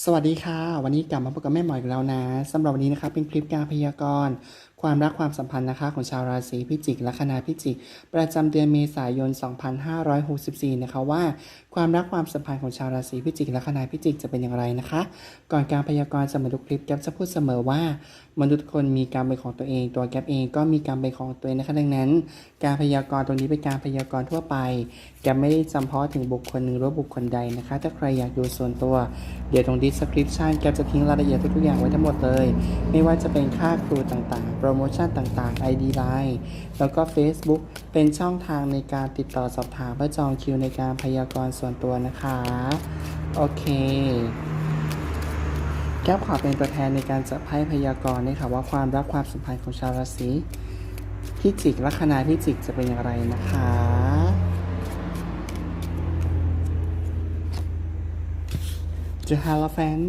สวัสดีค่ะ วันนี้กลับมาพบกับแม่หมออีกแล้วนะสำหรับวันนี้นะครับเป็นคลิปการพยากรณ์ ความรักความสัมพันธ์นะคะของชาวราศีพิจิกและคณะพิจิก ประจำเดือนเมษายน 2564 นะคะว่า ความรักความสัมพันธ์ของชาวราศีพิจิกและคณะพิจิกจะเป็นอย่างไรนะคะ ก่อนการพยากรณ์เสมอทุกคลิปแกปจะพูดเสมอว่า มนุษย์คนมีกรรมเป็นของตัวเอง ตัวแกปเองก็มีกรรมเป็นของตัวเองนะคะดังนั้น การพยากรณ์ตรงนี้เป็นการพยากรณ์ทั่วไปแกปไม่ได้จำเพาะถึงบุคคลหนึ่งหรือบุคคลใดนะคะ ถ้าใครอยากดูส่วนตัว เดี๋ยวตรง description แกปจะทิ้งรายละเอียดทุกๆอย่างไว้ทั้งหมดเลย ไม่ว่าจะเป็นค่าครูต่างๆโปรโมชั่นต่างๆ ID Line แล้วก็ Facebook เป็นช่องทางในการติดต่อสอบถามเพื่อจองคิวในการพยากรณ์ส่วนตัวนะคะ โอเคแก้วขอเป็นตัวแทนในการจับไพ่พยากรณ์นะคะว่าความรักความสัมพันธ์ของชาวราศีพิจิกละคณะพิจิกจะเป็นอย่างไรนะคะ The Hierophant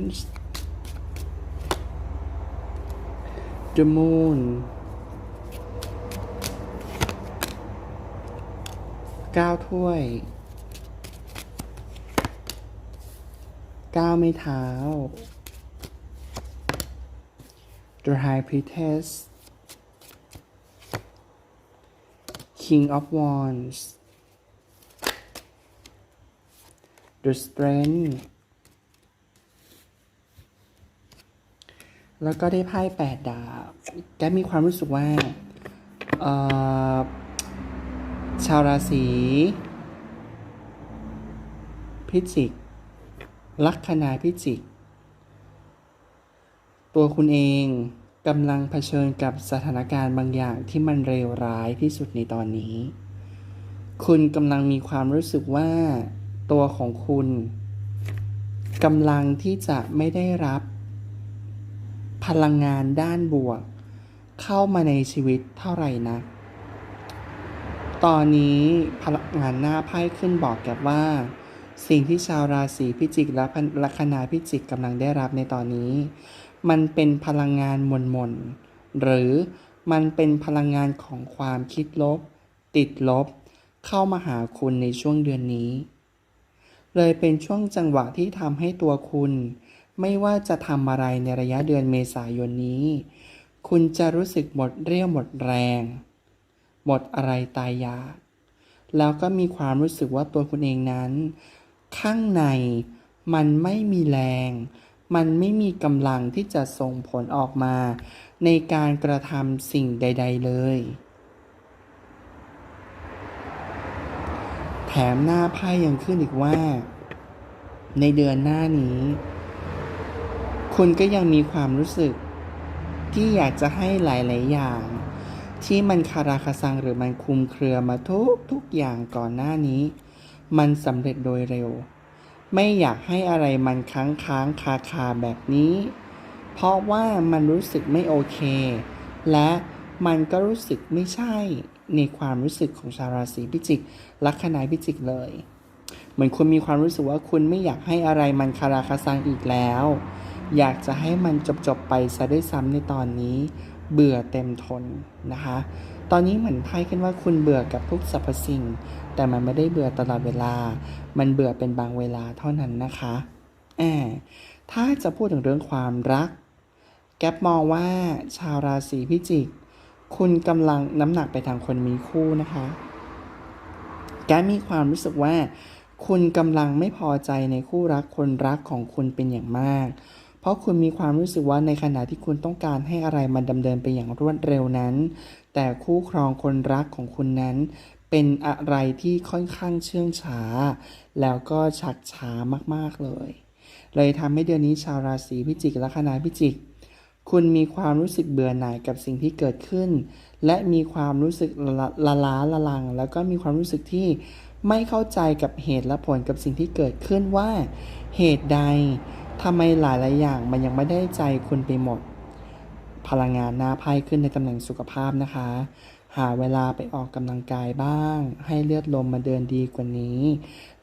The Moon เก้าถ้วยเก้าไม้เท้า The High Priestess King of Wands The Strength แล้วก็ได้ไพ่แปดดาบ แกมีความรู้สึกว่าชาวราศีพิจิก ลัคนาพิจิก ตัวคุณเองกำลังเผชิญกับสถานการณ์บางอย่างที่มันเลวร้ายที่สุดในตอนนี้ คุณกำลังมีความรู้สึกว่าตัวของคุณกำลังที่จะไม่ได้รับ พลังงานด้านบวก เข้ามาในชีวิตเท่าไหร่นะ ตอนนี้พลังงานหน้าไพ่ขึ้นบอกแกบว่า สิ่งที่ชาวราศีพิจิกและลัคนาพิจิกกำลังได้รับในตอนนี้ มันเป็นพลังงานมนมนหรือมันเป็นพลังงานของความคิดลบ ติดลบ เข้ามาหาคุณในช่วงเดือนนี้ เลยเป็นช่วงจังหวะที่ทำให้ตัวคุณ ไม่ว่าจะทำอะไรในระยะเดือนเมษายนนี้ คุณจะรู้สึกหมดเรี่ยวหมดแรง หมดอะไรตายอยากแล้วก็มีความรู้สึกว่าตัวคุณเองนั้น ข้างในมันไม่มีแรง มันไม่มีกำลังที่จะส่งผลออกมา ในการกระทำสิ่งใด ๆ เลย แถมหน้าไพ่ยังขึ้นอีกว่า ในเดือนหน้านี้ คุณก็ยังมีความรู้สึก ที่อยากจะให้หลาย ๆ อย่าง ที่มันคาราคาซังหรือมันคุมเครือมาทุกทุกอย่างก่อนหน้านี้ มันสำเร็จโดยเร็ว ไม่อยากให้อะไรมันค้างค้างคาคาแบบนี้ เพราะว่ามันรู้สึกไม่โอเค และมันก็รู้สึกไม่ใช่ในความรู้สึกของชาวราศีพิจิก ลัคนาพิจิกเลย เหมือนคุณมีความรู้สึกว่าคุณไม่อยากให้อะไรมันคาราคาซังอีกแล้ว อยากจะให้มันจบๆไปซะด้วยซ้ำในตอนนี้ เบื่อเต็มทนนะคะ ตอนนี้เหมือนไพ่ขึ้นว่าคุณเบื่อกับทุกสรรพสิ่ง แต่มันไม่ได้เบื่อตลอดเวลา มันเบื่อเป็นบางเวลาเท่านั้นนะคะแอบถ้าจะพูดถึงเรื่องความรัก แก๊ปมองว่าชาวราศีพิจิก คุณกำลังน้ำหนักไปทางคนมีคู่นะคะ แกมีความรู้สึกว่าคุณกำลังไม่พอใจในคู่รักคนรักของคุณเป็นอย่างมาก เพราะคุณมีความรู้สึกว่าในขณะที่คุณต้องการให้อะไรมันดำเนินไปอย่างรวดเร็วนั้น แต่คู่ครองคนรักของคุณนั้น เป็นอะไรที่ค่อนข้างเชื่องช้า แล้วก็ชักช้ามากๆเลย เลยทำให้เดือนนี้ชาวราศีพิจิกและคณะพิจิก คุณมีความรู้สึกเบื่อหน่ายกับสิ่งที่เกิดขึ้น และมีความรู้สึกละละล้าละลัง แล้วก็มีความรู้สึกที่ไม่เข้าใจกับเหตุและผลกับสิ่งที่เกิดขึ้นว่า เหตุใด ทำไมหลายหลายอย่างมันยังไม่ได้ใจคุณไปหมด พลังงานหน้าไพ่ขึ้นในตำแหน่งสุขภาพนะคะ หาเวลาไปออกกำลังกายบ้าง ให้เลือดลมมาเดินดีกว่านี้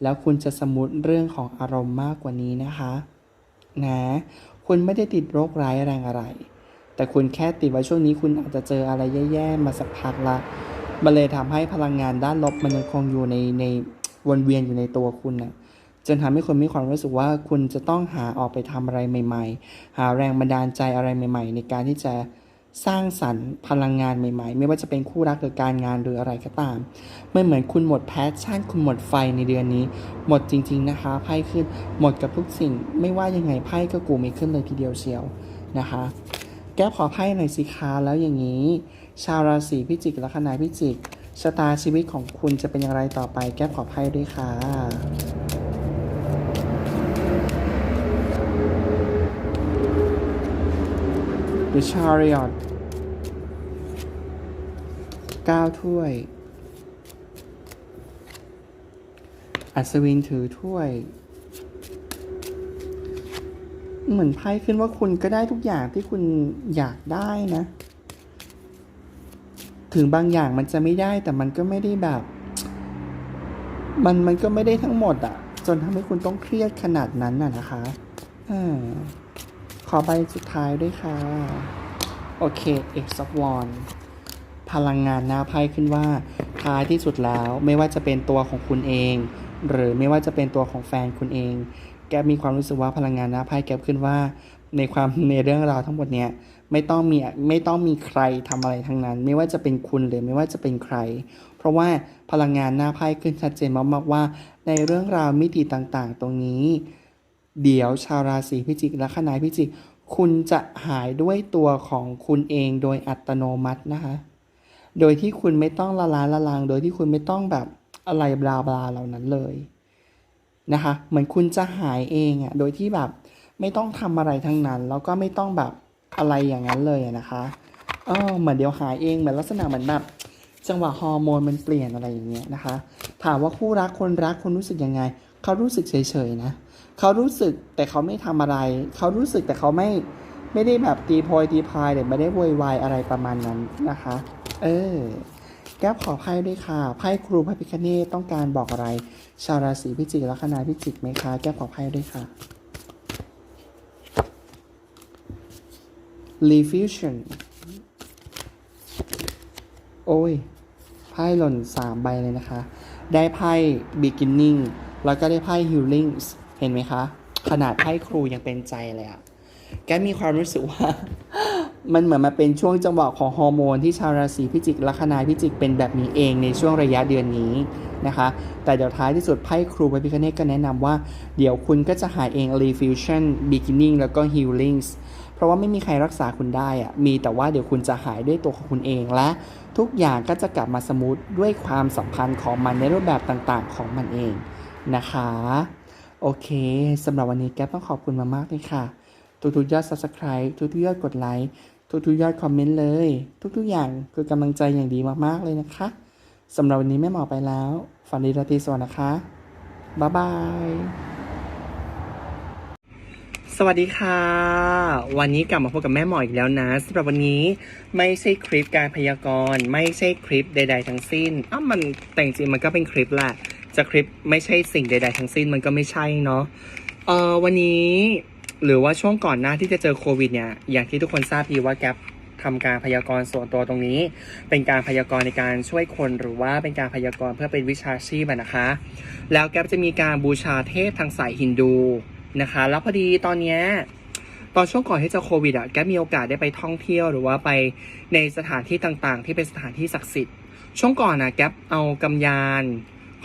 แล้วคุณจะสมุดเรื่องของอารมณ์มากกว่านี้นะคะ นะ คุณไม่ได้ติดโรคร้ายแรงอะไร แต่คุณแค่ติดว่าช่วงนี้คุณอาจจะเจออะไรแย่ๆมาสักพักละมันเลยทำให้พลังงานด้านลบมันยังคงอยู่ในในวนเวียนอยู่ในตัวคุณนะ จนทำให้คุณมีความรู้สึกว่าคุณจะต้องหาออกไปทำอะไรใหม่ ๆ หาแรงบันดาลใจอะไรใหม่ ๆ ในการที่จะสร้างสรรค์พลังงานใหม่ ๆ ไม่ว่าจะเป็นคู่รักหรือการงานหรืออะไรก็ตามไม่เหมือนคุณหมดแพชชั่น คุณหมดไฟในเดือนนี้ หมดจริง ๆนะคะไพ่ขึ้นหมดกับทุกสิ่ง ไม่ว่ายังไงไพ่ก็กูไม่ขึ้นเลยทีเดียวเชียวนะคะ แก้ขอไพ่หน่อยสิคะแล้วอย่างนี้ ชาวราศีพิจิกและคณะพิจิกชะตาชีวิตของคุณจะเป็นอย่างไรต่อไป แก้ขอไพ่ด้วยค่ะ The Chariot 9 ถ้วย อัศวินถือถ้วย เหมือนไพ่ขึ้นว่าคุณก็ได้ทุกอย่างที่คุณอยากได้นะ ถึงบางอย่างมันจะไม่ได้แต่มันก็ไม่ได้แบบ มันมันก็ไม่ได้ทั้งหมดอะจนทำให้คุณต้องเครียดขนาดนั้นน่ะนะคะอ่า ขอใบสุดท้ายด้วยค่ะ โอเค X of Wands พลังงานหน้าไพ่ขึ้นว่าท้ายที่สุดแล้วไม่ว่าจะเป็นตัวของคุณเอง หรือไม่ว่าจะเป็นตัวของแฟนคุณเอง แกมีความรู้สึกว่าพลังงานหน้าไพ่แกขึ้นว่า ในความในเรื่องราวทั้งหมดเนี้ยไม่ต้องมีไม่ต้องมีใครทำอะไรทั้งนั้น ไม่ว่าจะเป็นคุณหรือไม่ว่าจะเป็นใคร เพราะว่าพลังงานหน้าไพ่ขึ้นชัดเจนมากๆว่า ในเรื่องราวมิติต่างๆ ตรงนี้ เดี๋ยวชาวราศีพิจิกและคณะพิจิก คุณจะหายด้วยตัวของคุณเองโดยอัตโนมัตินะคะ โดยที่คุณไม่ต้องละลานละลาง โดยที่คุณไม่ต้องแบบอะไรบลาบลาเหล่านั้นเลยนะคะ เหมือนคุณจะหายเองอะ่ะ โดยที่แบบไม่ต้องทำอะไรทั้งนั้น แล้วก็ไม่ต้องแบบอะไรอย่างนั้นเลยนะคะเออเหมือนเดี๋ยวหายเองเหมือนลักษณะเหมือนแบบจังหวะฮอร์โมนมันเปลี่ยนอะไรอย่างเงี้ยนะคะ ถามว่าคู่รักคนรักคนรู้สึกยังไง เขารู้สึกเฉยๆนะเขารู้สึกแต่เขาไม่ทำอะไร เขารู้สึกแต่เขาไม่ไม่ได้แบบตีโพยตีพายหรือไม่ได้โวยวายอะไรประมาณนั้นนะคะ เออ แก้วขอไพ่ด้วยค่ะ ไพ่ครูพระพิคเนตต้องการบอกอะไร ชาวราศีพิจิกและคณะพิจิกไหมคะ แก้วขอไพ่ด้วยค่ะ Refusion โอ้ย ไพ่หล่นสามใบเลยนะคะ ได้ไพ่ beginning แล้วก็ได้ไพ่ healing เห็นไหมคะ ขนาดไพ่ครูยังเป็นใจเลยอะแกมีความรู้สึกว่า มันเหมือนมาเป็นช่วงจังหวะของฮอร์โมนที่ชาวราศีพิจิกลัคนาพิจิกเป็นแบบนี้เองในช่วงระยะเดือนนี้นะคะ แต่เดี๋ยวท้ายที่สุดไพ่ครูพระพิคเนตก็แนะนำว่า เดี๋ยวคุณก็จะหายเอง refusion beginning แล้วก็ healings เพราะว่าไม่มีใครรักษาคุณได้อะมีแต่ว่าเดี๋ยวคุณจะหายด้วยตัวของคุณเองและ ทุกอย่างก็จะกลับมาสมูทด้วยความสัมพันธ์ของมันในรูปแบบต่างๆ ของมันเองนะคะ โอเคสำหรับวันนี้แก๊ปต้องขอบคุณมามากเลยค่ะ ทุกๆยอด subscribe ทุกๆยอดกดไลค์ทุกๆยอดคอมเมนต์เลย ทุกๆอย่างคือกำลังใจอย่างดีมากๆเลยนะคะสำหรับวันนี้แม่หมอไปแล้ว ฝันดีราตรีสวัสดิ์นะคะ บ๊ายบาย สวัสดีค่ะ วันนี้กลับมาพบกับแม่หมออีกแล้วนะสำหรับวันนี้ไม่ใช่คลิปการพยากรณ์ ไม่ใช่คลิปใด ๆ ทั้งสิ้นอ้าวมันแต่จริงมันก็เป็นคลิปแหละ จะคลิปต์ไม่ใช่สิ่งใด ๆ ทั้งสิ้นมันก็ไม่ใช่เนาะเออวันนี้หรือว่าช่วงก่อนหน้าที่จะเจอโควิดเนี่ยอย่างที่ทุกคนทราบดีว่าแกปทำการพยากรณ์ส่วนตัวตรงนี้ เป็นการพยากรณ์ในการช่วยคนหรือว่าเป็นการพยากรณ์เพื่อเป็นวิชาชีพนะคะ แล้วแกปจะมีการบูชาเทพทางสายฮินดูนะคะ แล้วพอดีตอนเนี้ยตอนช่วงก่อนที่จะโควิดอะแกปมีโอกาสได้ไปท่องเที่ยวหรือว่าไปในสถานที่ต่างๆ ที่เป็นสถานที่ศักดิ์สิทธิ์ ช่วงก่อนนะแกปเอากำยาน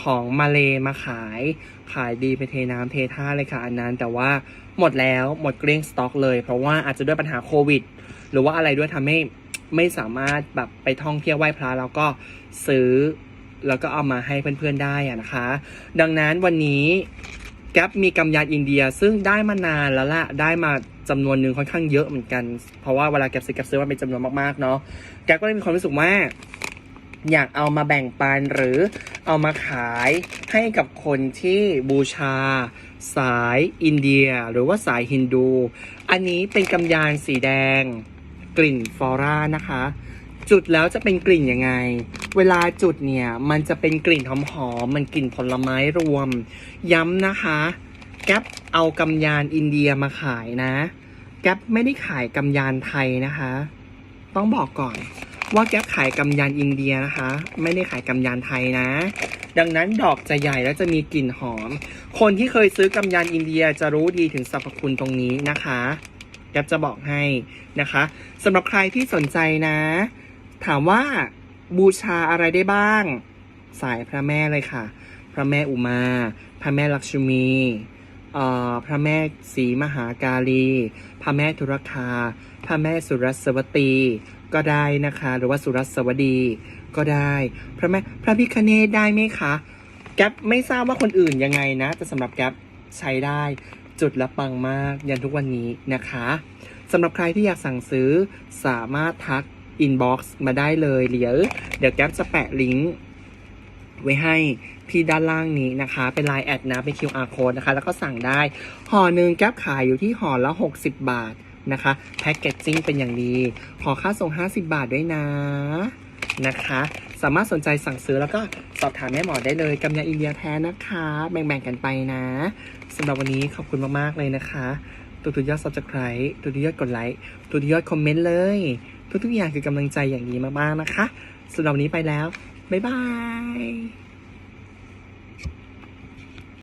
ของมาเลมาขาย ขายดีไปเทน้ำเทท่าเลยค่ะอันนั้น แต่ว่าหมดแล้วหมดเกลี้ยงสต็อกเลย เพราะว่าอาจจะด้วยปัญหาโควิด หรือว่าอะไรด้วยทำให้ไม่สามารถแบบไปท่องเที่ยวไหว้พระแล้วก็ซื้อแล้วก็เอามาให้เพื่อนๆได้อะนะคะ ดังนั้นวันนี้แก๊ปมีกำยานอินเดียซึ่งได้มานานแล้วละได้มาจำนวนหนึ่งค่อนข้างเยอะเหมือนกัน เพราะว่าเวลาแก๊ปซื้อแก๊ปซื้อมาเป็นจำนวนมากๆเนาะแก๊ปก็เลยมีความรู้สึกว่า อยากเอามาแบ่งปันหรือเอามาขายให้กับคนที่บูชา สายอินเดีย หรือว่าสายฮินดู อันนี้เป็นกำยานสีแดง กลิ่นฟลอร่านะคะ จุดแล้วจะเป็นกลิ่นยังไง เวลาจุดเนี่ยมันจะเป็นกลิ่นหอมๆมันกลิ่นผลไม้รวม ย้ำนะคะแก๊ปเอากำยานอินเดียมาขายนะ แก๊ปไม่ได้ขายกำยานไทยนะคะ ต้องบอกก่อน ว่าแก๊ปขายกำยานอินเดียนะคะ ไม่ได้ขายกำยานไทยนะ ดังนั้นดอกจะใหญ่และจะมีกลิ่นหอม คนที่เคยซื้อกำยานอินเดียจะรู้ดีถึงสรรพคุณตรงนี้นะคะแก๊ปจะบอกให้นะคะสำหรับใครที่สนใจนะ ถามว่าบูชาอะไรได้บ้าง สายพระแม่เลยค่ะ พระแม่อุมา พระแม่ลักษมีเอ่อพระแม่ศรีมหากาลี พระแม่ธุรคา พระแม่สุรสวตี ก็ได้นะคะ หรือว่าสุรสวดีก็ได้พระแม่พระพิคเนตได้ไหมคะ แก๊ปไม่ทราบว่าคนอื่นยังไงนะ แต่สำหรับแก๊ปใช้ได้จุดละปังมากยันทุกวันนี้นะคะสำหรับใครที่อยากสั่งซื้อสามารถทักอินบ็อกซ์มาได้เลยเดี๋ยวเดี๋ยวแก๊ปจะแปะลิงก์ไว้ให้ที่ด้านล่างนี้นะคะ เป็นไลน์แอดนะ เป็น QR code นะคะ แล้วก็สั่งได้ ห่อหนึ่งแก๊ปขายอยู่ที่ห่อละ 60 บาท นะคะแพ็กเกจจิ้งเป็นอย่างดีขอค่าส่ง 50 บาทด้วยนะนะคะ สามารถสนใจสั่งซื้อแล้วก็สอบถามแม่หมอได้เลยกำยาอินเดียแท้นะคะ แบ่งๆกันไปนะสำหรับวันนี้ขอบคุณมากๆเลยนะคะทุกๆยอด subscribe ทุกๆยอดกดไลค์ทุกๆยอดคอมเมนต์เลย ทุกๆอย่างคือกำลังใจอย่างดีมากๆนะคะสำหรับวันนี้ไปแล้ว บ๊ายบาย